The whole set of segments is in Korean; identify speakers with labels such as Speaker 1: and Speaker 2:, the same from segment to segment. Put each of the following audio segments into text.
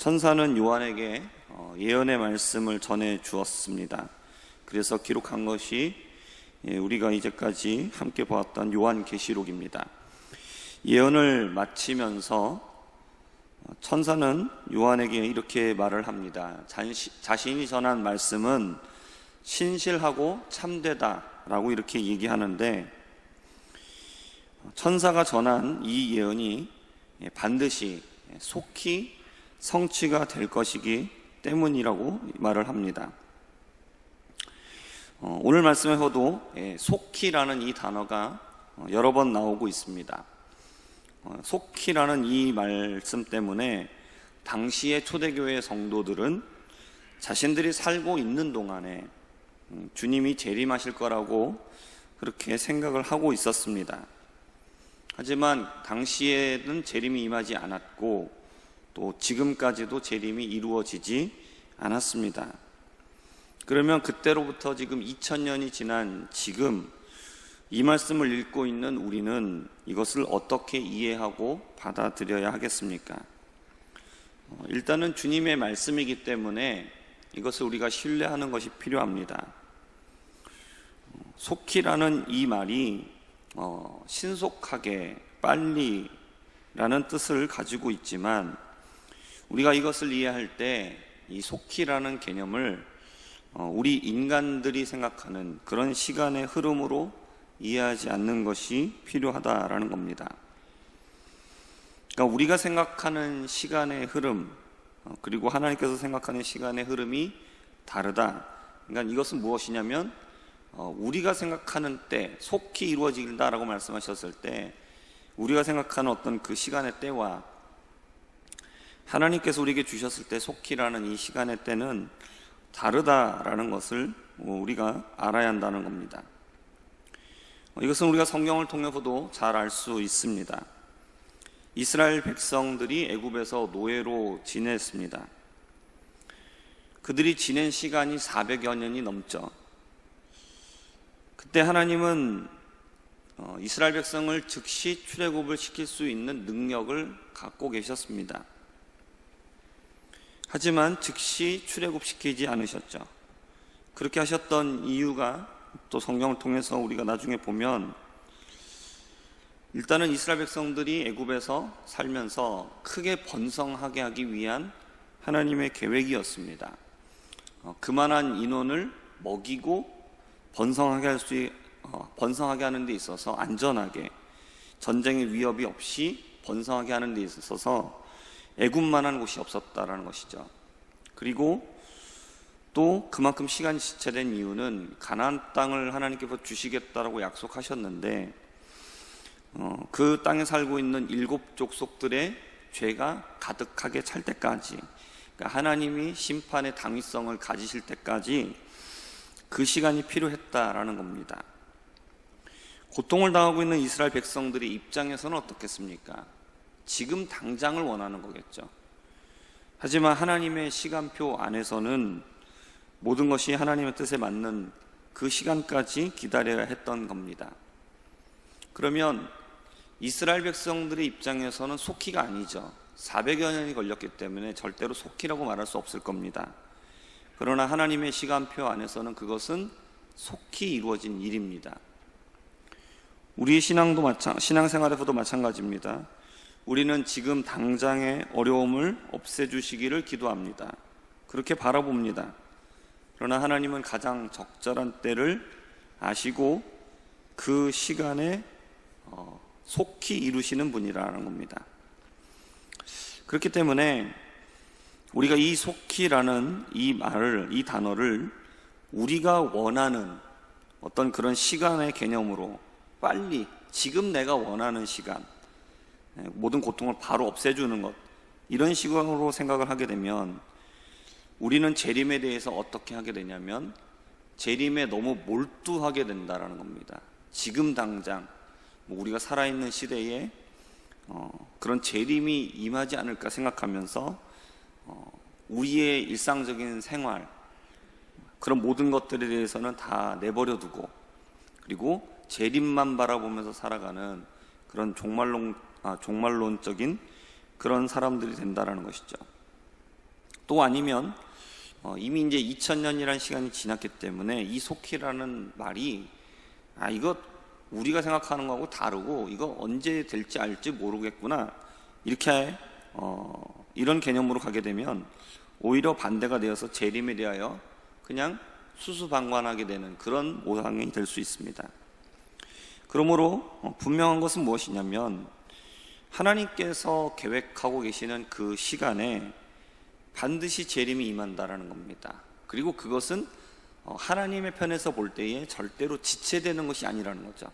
Speaker 1: 천사는 요한에게 어, 예언의 말씀을 전해 주었습니다. 그래서 기록한 것이 예, 우리가 이제까지 함께 보았던 요한 계시록입니다. 예언을 마치면서 어, 천사는 요한에게 이렇게 말을 합니다. 자신이 전한 말씀은 신실하고 참되다라고 이렇게 얘기하는데 천사가 전한 이 예언이 반드시 속히 성취가 될 것이기 때문이라고 말을 합니다. 어, 오늘 말씀에서도 예, 속히라는 이 단어가 어, 여러 번 나오고 있습니다. 어, 속히라는 이 말씀 때문에 당시의 초대교회 성도들은 자신들이 살고 있는 동안에 음, 주님이 재림하실 거라고 그렇게 생각을 하고 있었습니다. 하지만 당시에는 재림이 임하지 않았고 또 지금까지도 재림이 이루어지지 않았습니다. 그러면 그때로부터 지금 2000년이 지난 지금 이 말씀을 읽고 있는 우리는 이것을 어떻게 이해하고 받아들여야 하겠습니까? 어, 일단은 주님의 말씀이기 때문에 이것을 우리가 신뢰하는 것이 필요합니다. 어, 속히라는 이 말이 어, 신속하게 빨리라는 뜻을 가지고 있지만 우리가 이것을 이해할 때 이 속히라는 개념을 어, 우리 인간들이 생각하는 그런 시간의 흐름으로 이해하지 않는 것이 필요하다라는 겁니다. 그러니까 우리가 생각하는 시간의 흐름 어, 그리고 하나님께서 생각하는 시간의 흐름이 다르다. 그러니까 이것은 무엇이냐면 어, 우리가 생각하는 때 속히 이루어진다라고 말씀하셨을 때 우리가 생각하는 어떤 그 시간의 때와 하나님께서 우리에게 주셨을 때 속히라는 이 시간의 때는 다르다라는 것을 우리가 알아야 한다는 겁니다. 이것은 우리가 성경을 통해서도 잘 알 수 있습니다. 이스라엘 백성들이 애굽에서 노예로 지냈습니다. 그들이 지낸 시간이 400여 년이 넘죠. 그때 하나님은 어, 이스라엘 백성을 즉시 출애굽을 시킬 수 있는 능력을 갖고 계셨습니다. 하지만 즉시 출애굽시키지 않으셨죠. 그렇게 하셨던 이유가 또 성경을 통해서 우리가 나중에 보면 일단은 이스라엘 백성들이 애굽에서 살면서 크게 번성하게 하기 위한 하나님의 계획이었습니다. 어, 그만한 인원을 먹이고 번성하게 할 수 어, 번성하게 하는 데 있어서 안전하게 전쟁의 위협이 없이 번성하게 하는 데 있어서 애굽만한 곳이 없었다라는 것이죠. 그리고 또 그만큼 시간이 지체된 이유는 가나안 땅을 하나님께서 주시겠다라고 약속하셨는데 어, 그 땅에 살고 있는 일곱 족속들의 죄가 가득하게 찰 때까지 그러니까 하나님이 심판의 당위성을 가지실 때까지 그 시간이 필요했다라는 겁니다. 고통을 당하고 있는 이스라엘 백성들의 입장에서는 어떻겠습니까? 지금 당장을 원하는 거겠죠. 하지만 하나님의 시간표 안에서는 모든 것이 하나님의 뜻에 맞는 그 시간까지 기다려야 했던 겁니다. 그러면 이스라엘 백성들의 입장에서는 속히가 아니죠. 400여 년이 걸렸기 때문에 절대로 속히라고 말할 수 없을 겁니다. 그러나 하나님의 시간표 안에서는 그것은 속히 이루어진 일입니다. 우리의 신앙도 마찬 신앙생활에서도 마찬가지입니다. 우리는 지금 당장의 어려움을 없애주시기를 기도합니다. 그렇게 바라봅니다. 그러나 하나님은 가장 적절한 때를 아시고 그 시간에 어, 속히 이루시는 분이라는 겁니다. 그렇기 때문에 우리가 이 속히라는 이 말을, 이 단어를 우리가 원하는 어떤 그런 시간의 개념으로 빨리, 지금 내가 원하는 시간, 예, 모든 고통을 바로 없애주는 것 이런 식으로 생각을 하게 되면 우리는 재림에 대해서 어떻게 하게 되냐면 재림에 너무 몰두하게 된다라는 겁니다. 지금 당장 뭐 우리가 살아있는 시대에 어, 그런 재림이 임하지 않을까 생각하면서 어, 우리의 일상적인 생활 그런 모든 것들에 대해서는 다 내버려 두고 그리고 재림만 바라보면서 살아가는 그런 종말론 아, 종말론적인 그런 사람들이 된다라는 것이죠. 또 아니면 어, 이미 이제 2000년이라는 시간이 지났기 때문에 이 속히라는 말이 아 이거 우리가 생각하는 거하고 다르고 이거 언제 될지 알지 모르겠구나 이렇게 어, 이런 개념으로 가게 되면 오히려 반대가 되어서 재림에 대하여 그냥 수수방관하게 되는 그런 모상이 될 수 있습니다. 그러므로 어, 분명한 것은 무엇이냐면 하나님께서 계획하고 계시는 그 시간에 반드시 재림이 임한다라는 겁니다. 그리고 그것은 어, 하나님의 편에서 볼 때에 절대로 지체되는 것이 아니라는 거죠.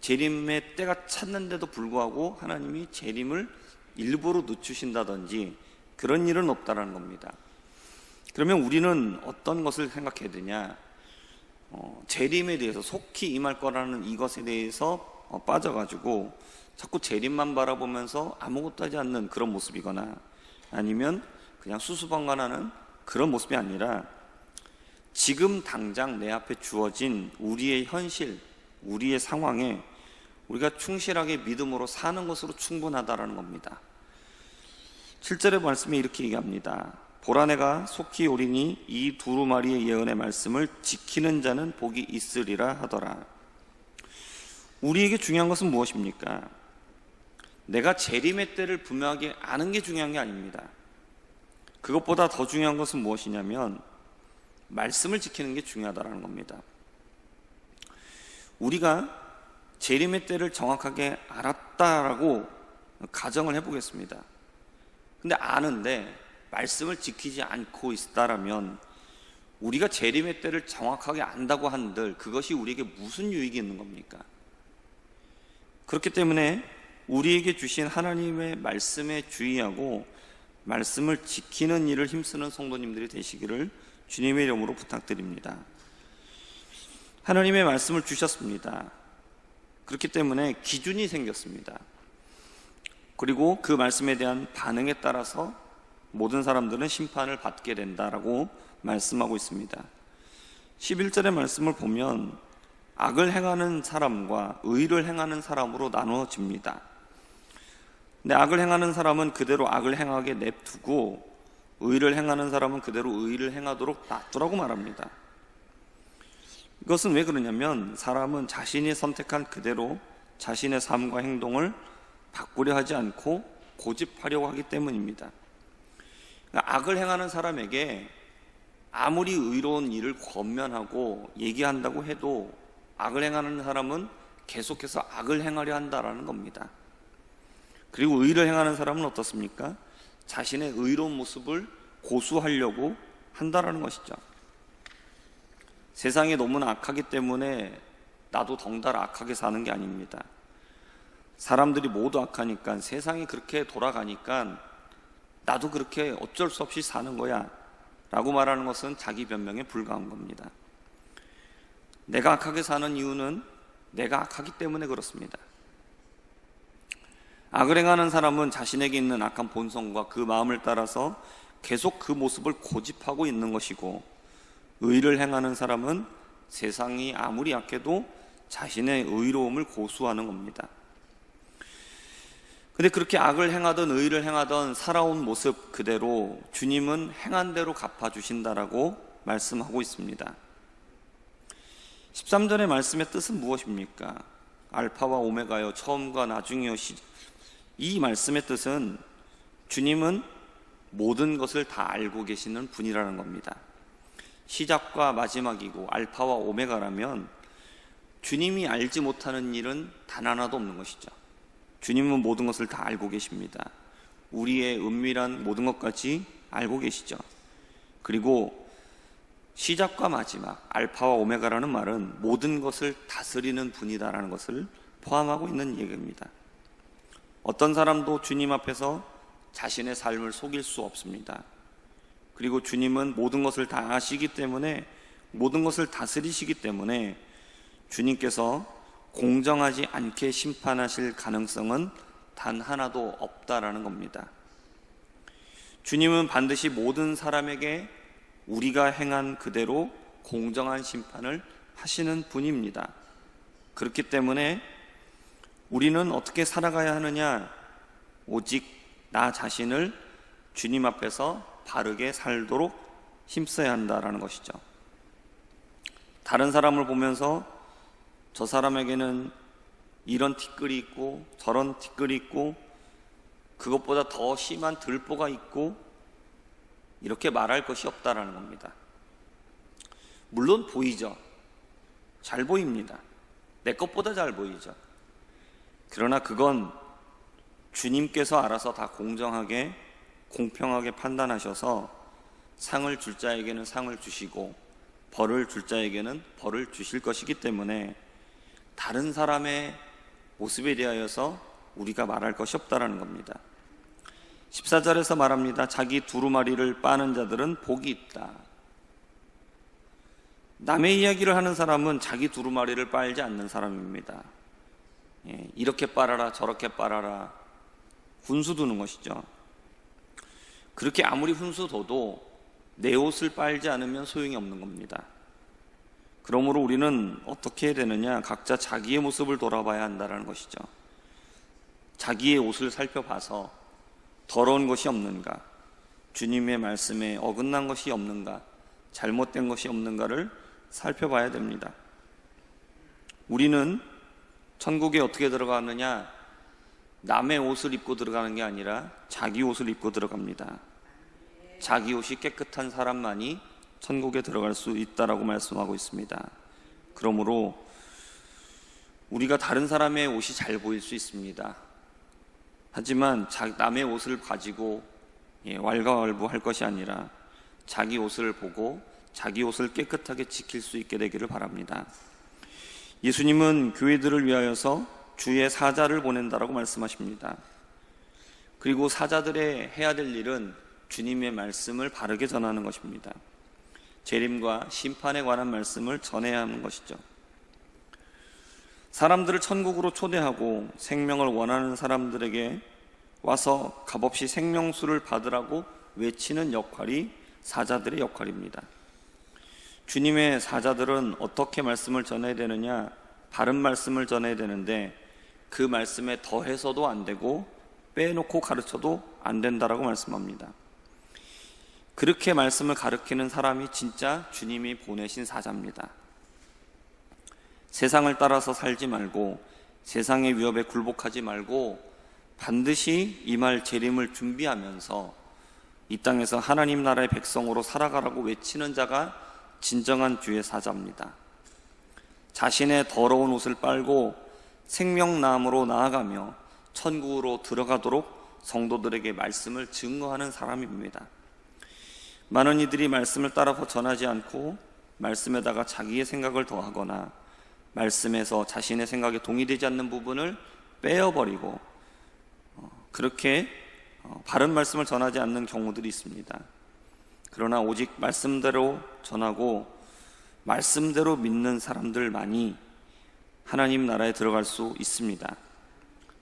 Speaker 1: 재림의 때가 찼는데도 불구하고 하나님이 재림을 일부러 늦추신다든지 그런 일은 없다라는 겁니다. 그러면 우리는 어떤 것을 생각해야 되냐? 어, 재림에 대해서 속히 임할 거라는 이것에 대해서 어, 빠져가지고 자꾸 재림만 바라보면서 아무것도 하지 않는 그런 모습이거나 아니면 그냥 수수방관하는 그런 모습이 아니라 지금 당장 내 앞에 주어진 우리의 현실, 우리의 상황에 우리가 충실하게 믿음으로 사는 것으로 충분하다라는 겁니다. 7절의 말씀에 이렇게 얘기합니다. 보라 내가 속히 오리니 이 두루마리의 예언의 말씀을 지키는 자는 복이 있으리라 하더라. 우리에게 중요한 것은 무엇입니까? 내가 재림의 때를 분명하게 아는 게 중요한 게 아닙니다. 그것보다 더 중요한 것은 무엇이냐면 말씀을 지키는 게 중요하다는 겁니다. 우리가 재림의 때를 정확하게 알았다라고 가정을 해보겠습니다. 근데 아는데 말씀을 지키지 않고 있다라면 우리가 재림의 때를 정확하게 안다고 한들 그것이 우리에게 무슨 유익이 있는 겁니까? 그렇기 때문에 우리에게 주신 하나님의 말씀에 주의하고 말씀을 지키는 일을 힘쓰는 성도님들이 되시기를 주님의 이름으로 부탁드립니다. 하나님의 말씀을 주셨습니다. 그렇기 때문에 기준이 생겼습니다. 그리고 그 말씀에 대한 반응에 따라서 모든 사람들은 심판을 받게 된다라고 말씀하고 있습니다. 11절의 말씀을 보면 악을 행하는 사람과 의를 행하는 사람으로 나누어집니다. 근데 악을 행하는 사람은 그대로 악을 행하게 냅두고 의를 행하는 사람은 그대로 의를 행하도록 놔두라고 말합니다. 이것은 왜 그러냐면 사람은 자신이 선택한 그대로 자신의 삶과 행동을 바꾸려 하지 않고 고집하려고 하기 때문입니다. 그러니까 악을 행하는 사람에게 아무리 의로운 일을 권면하고 얘기한다고 해도 악을 행하는 사람은 계속해서 악을 행하려 한다라는 겁니다. 그리고 의를 행하는 사람은 어떻습니까? 자신의 의로운 모습을 고수하려고 한다라는 것이죠. 세상이 너무나 악하기 때문에 나도 덩달아 악하게 사는 게 아닙니다. 사람들이 모두 악하니까 세상이 그렇게 돌아가니까 나도 그렇게 어쩔 수 없이 사는 거야 라고 말하는 것은 자기 변명에 불과한 겁니다. 내가 악하게 사는 이유는 내가 악하기 때문에 그렇습니다. 악을 행하는 사람은 자신에게 있는 악한 본성과 그 마음을 따라서 계속 그 모습을 고집하고 있는 것이고 의를 행하는 사람은 세상이 아무리 약해도 자신의 의로움을 고수하는 겁니다. 근데 그렇게 악을 행하던 의를 행하던 살아온 모습 그대로 주님은 행한 대로 갚아 주신다라고 말씀하고 있습니다. 13절의 말씀의 뜻은 무엇입니까? 알파와 오메가요, 처음과 나중이요, 이 말씀의 뜻은 주님은 모든 것을 다 알고 계시는 분이라는 겁니다. 시작과 마지막이고 알파와 오메가라면 주님이 알지 못하는 일은 단 하나도 없는 것이죠. 주님은 모든 것을 다 알고 계십니다. 우리의 은밀한 모든 것까지 알고 계시죠. 그리고 시작과 마지막, 알파와 오메가라는 말은 모든 것을 다스리는 분이다라는 것을 포함하고 있는 얘기입니다. 어떤 사람도 주님 앞에서 자신의 삶을 속일 수 없습니다. 그리고 주님은 모든 것을 다 아시기 때문에 모든 것을 다스리시기 때문에 주님께서 공정하지 않게 심판하실 가능성은 단 하나도 없다라는 겁니다. 주님은 반드시 모든 사람에게 우리가 행한 그대로 공정한 심판을 하시는 분입니다. 그렇기 때문에 우리는 어떻게 살아가야 하느냐? 오직 나 자신을 주님 앞에서 바르게 살도록 힘써야 한다라는 것이죠. 다른 사람을 보면서 저 사람에게는 이런 티끌이 있고 저런 티끌이 있고 그것보다 더 심한 들보가 있고 이렇게 말할 것이 없다라는 겁니다. 물론 보이죠. 잘 보입니다. 내 것보다 잘 보이죠. 그러나 그건 주님께서 알아서 다 공정하게 공평하게 판단하셔서 상을 줄 자에게는 상을 주시고 벌을 줄 자에게는 벌을 주실 것이기 때문에 다른 사람의 모습에 대하여서 우리가 말할 것이 없다라는 겁니다. 14절에서 말합니다. 자기 두루마리를 빠는 자들은 복이 있다. 남의 이야기를 하는 사람은 자기 두루마리를 빨지 않는 사람입니다. 예, 이렇게 빨아라 저렇게 빨아라 훈수 두는 것이죠. 그렇게 아무리 훈수 둬도 내 옷을 빨지 않으면 소용이 없는 겁니다. 그러므로 우리는 어떻게 해야 되느냐? 각자 자기의 모습을 돌아봐야 한다는 것이죠. 자기의 옷을 살펴봐서 더러운 것이 없는가? 주님의 말씀에 어긋난 것이 없는가? 잘못된 것이 없는가를 살펴봐야 됩니다. 우리는 천국에 어떻게 들어가느냐? 남의 옷을 입고 들어가는 게 아니라 자기 옷을 입고 들어갑니다. 자기 옷이 깨끗한 사람만이 천국에 들어갈 수 있다라고 말씀하고 있습니다. 그러므로 우리가 다른 사람의 옷이 잘 보일 수 있습니다. 하지만 남의 옷을 가지고 예, 왈가왈부 할 것이 아니라 자기 옷을 보고 자기 옷을 깨끗하게 지킬 수 있게 되기를 바랍니다. 예수님은 교회들을 위하여서 주의 사자를 보낸다라고 말씀하십니다. 그리고 사자들의 해야 될 일은 주님의 말씀을 바르게 전하는 것입니다. 재림과 심판에 관한 말씀을 전해야 하는 것이죠. 사람들을 천국으로 초대하고 생명을 원하는 사람들에게 와서 값없이 생명수를 받으라고 외치는 역할이 사자들의 역할입니다. 주님의 사자들은 어떻게 말씀을 전해야 되느냐? 바른 말씀을 전해야 되는데 그 말씀에 더해서도 안 되고 빼놓고 가르쳐도 안 된다라고 말씀합니다. 그렇게 말씀을 가르치는 사람이 진짜 주님이 보내신 사자입니다. 세상을 따라서 살지 말고 세상의 위협에 굴복하지 말고 반드시 이말 재림을 준비하면서 이 땅에서 하나님 나라의 백성으로 살아가라고 외치는 자가 진정한 주의 사자입니다. 자신의 더러운 옷을 빨고 생명나무로 나아가며 천국으로 들어가도록 성도들에게 말씀을 증거하는 사람입니다. 많은 이들이 말씀을 따라서 전하지 않고 말씀에다가 자기의 생각을 더하거나 말씀에서 자신의 생각에 동의되지 않는 부분을 빼어버리고 어, 그렇게 어, 바른 말씀을 전하지 않는 경우들이 있습니다. 그러나 오직 말씀대로 전하고 말씀대로 믿는 사람들만이 하나님 나라에 들어갈 수 있습니다.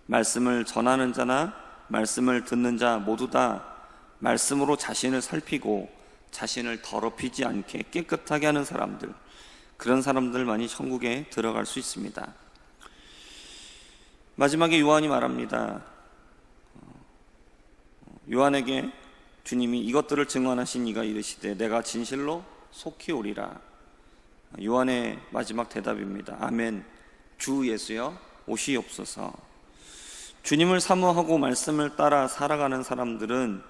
Speaker 1: 말씀을 전하는 자나 말씀을 듣는 자 모두 다 말씀으로 자신을 살피고 자신을 더럽히지 않게 깨끗하게 하는 사람들, 그런 사람들만이 천국에 들어갈 수 있습니다. 마지막에 요한이 말합니다. 요한에게 주님이 이것들을 증언하신 이가 이르시되 내가 진실로 속히 오리라. 요한의 마지막 대답입니다. 아멘. 주 예수여 오시옵소서. 주님을 사모하고 말씀을 따라 살아가는 사람들은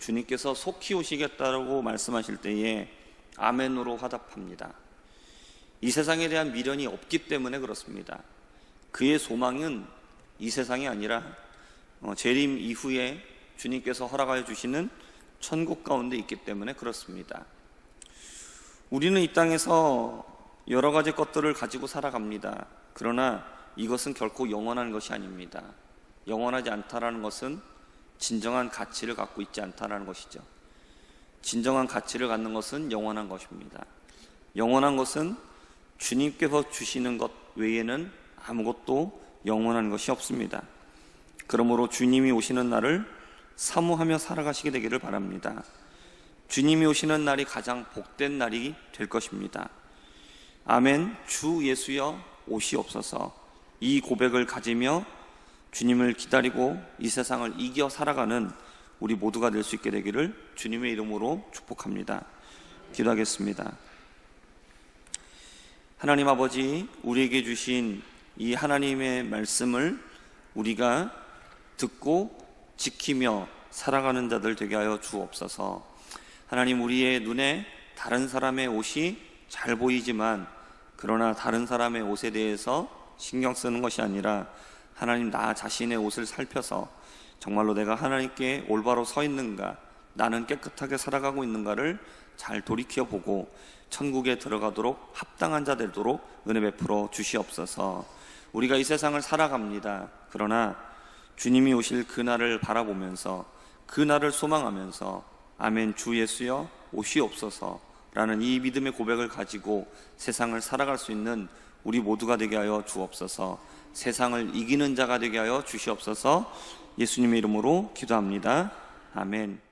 Speaker 1: 주님께서 속히 오시겠다고 말씀하실 때에 아멘으로 화답합니다. 이 세상에 대한 미련이 없기 때문에 그렇습니다. 그의 소망은 이 세상이 아니라 어, 재림 이후에 주님께서 허락하여 주시는 천국 가운데 있기 때문에 그렇습니다. 우리는 이 땅에서 여러 가지 것들을 가지고 살아갑니다. 그러나 이것은 결코 영원한 것이 아닙니다. 영원하지 않다라는 것은 진정한 가치를 갖고 있지 않다라는 것이죠. 진정한 가치를 갖는 것은 영원한 것입니다. 영원한 것은 주님께서 주시는 것 외에는 아무것도 영원한 것이 없습니다. 그러므로 주님이 오시는 날을 사모하며 살아가시게 되기를 바랍니다. 주님이 오시는 날이 가장 복된 날이 될 것입니다. 아멘. 주 예수여 오시옵소서. 이 고백을 가지며 주님을 기다리고 이 세상을 이겨 살아가는 우리 모두가 될 수 있게 되기를 주님의 이름으로 축복합니다. 기도하겠습니다. 하나님 아버지, 우리에게 주신 이 하나님의 말씀을 우리가 듣고 지키며 살아가는 자들 되게 하여 주옵소서. 하나님 우리의 눈에 다른 사람의 옷이 잘 보이지만 그러나 다른 사람의 옷에 대해서 신경 쓰는 것이 아니라 하나님 나 자신의 옷을 살펴서 정말로 내가 하나님께 올바로 서 있는가 나는 깨끗하게 살아가고 있는가를 잘 돌이켜 보고 천국에 들어가도록 합당한 자 되도록 은혜 베풀어 주시옵소서. 우리가 이 세상을 살아갑니다. 그러나 주님이 오실 그날을 바라보면서 그날을 소망하면서 아멘 주 예수여 오시옵소서 라는 이 믿음의 고백을 가지고 세상을 살아갈 수 있는 우리 모두가 되게 하여 주옵소서. 세상을 이기는 자가 되게 하여 주시옵소서. 예수님의 이름으로 기도합니다. 아멘.